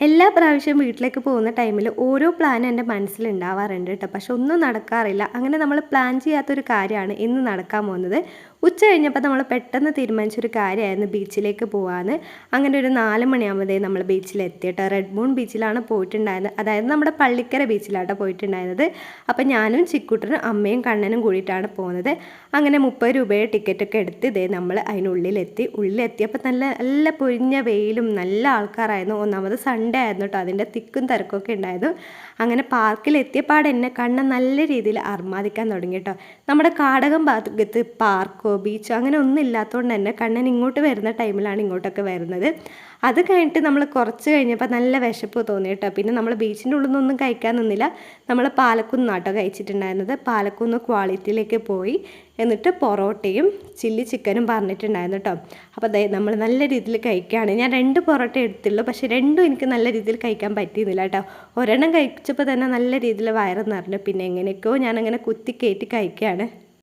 എല്ലാ പ്രാവശ്യം വീട്ടിലേക്ക് പോകുന്ന ടൈമിൽ ഓരോ പ്ലാൻ എന്റെ മനസ്സിലുണ്ടാവാറുണ്ട് കേട്ടോ പക്ഷെ ഒന്നും നടക്കാറില്ല. അങ്ങനെ നമ്മൾ പ്ലാൻ ചെയ്യാത്തൊരു കാര്യമാണ് ഇന്ന് നടക്കാൻ പോകുന്നത്. ഉച്ച കഴിഞ്ഞപ്പോൾ നമ്മൾ പെട്ടെന്ന് തീരുമാനിച്ചൊരു കാര്യമായിരുന്നു ബീച്ചിലേക്ക് പോകാമെന്ന് അങ്ങനെ ഒരു നാല് മണിയാകുമ്പോഴേ നമ്മൾ ബീച്ചിലെത്തി കേട്ടോ റെഡ് മൂൺ ബീച്ചിലാണ് പോയിട്ടുണ്ടായിരുന്നത്. അതായത് നമ്മുടെ പള്ളിക്കര ബീച്ചിലാട്ടോ പോയിട്ടുണ്ടായിരുന്നത്. അപ്പം ഞാനും ചിക്കുട്ടനും അമ്മയും കണ്ണനും കൂടിയിട്ടാണ് പോകുന്നത് അങ്ങനെ മുപ്പത് രൂപയുടെ ടിക്കറ്റൊക്കെ എടുത്ത് ഇതേ നമ്മൾ അതിനുള്ളിലെത്തി ഉള്ളിലെത്തിയപ്പോൾ നല്ല നല്ല പൊരിഞ്ഞ വെയിലും നല്ല ആൾക്കാരായിരുന്നു. ഒന്നാമത് സൺഡേ കേട്ടോ. അതിന്റെ തിക്കും ഒക്കെ ഉണ്ടായിരുന്നു. അങ്ങനെ പാർക്കിൽ എത്തിയപ്പാട് എന്നെ കണ്ണ നല്ല രീതിയിൽ അർമാദിക്കാൻ തുടങ്ങി കേട്ടോ. നമ്മുടെ കാടകം ഭാഗത്ത് പാർക്കോ ബീച്ചോ അങ്ങനെ ഒന്നും ഇല്ലാത്തതുകൊണ്ട് തന്നെ കണ്ണൻ ഇങ്ങോട്ട് വരുന്ന ടൈമിലാണ് ഇങ്ങോട്ടൊക്കെ വരുന്നത്. അത് കഴിഞ്ഞിട്ട് നമ്മൾ കുറച്ച് കഴിഞ്ഞപ്പോൾ നല്ല വിശപ്പ് തോന്നി കേട്ടോ. പിന്നെ നമ്മൾ ബീച്ചിന്റെ ഉള്ളിൽ നിന്നൊന്നും കഴിക്കാൻ നിന്നില്ല. നമ്മൾ പാലക്കുന്നാട്ടോ കഴിച്ചിട്ടുണ്ടായിരുന്നത്. പാലക്കുന്ന് ക്വാളിറ്റിയിലേക്ക് പോയി. എന്നിട്ട് പൊറോട്ടയും ചില്ലി ചിക്കനും പറഞ്ഞിട്ടുണ്ടായിരുന്നു കേട്ടോ അപ്പോൾ അതായത് നമ്മൾ നല്ല രീതിയിൽ കഴിക്കുകയാണ് ഞാൻ രണ്ട് പൊറോട്ട എടുത്തുള്ളൂ. പക്ഷേ രണ്ടും എനിക്ക് നല്ല രീതിയിൽ കഴിക്കാൻ പറ്റിയിരുന്നില്ല കേട്ടോ ഒരെണ്ണം കഴിച്ചപ്പോൾ തന്നെ നല്ല രീതിയിൽ വയറ് നിറഞ്ഞു. പിന്നെ എങ്ങനെയൊക്കെയോ ഞാനങ്ങനെ കുത്തി കയറ്റി കഴിക്കുകയാണ്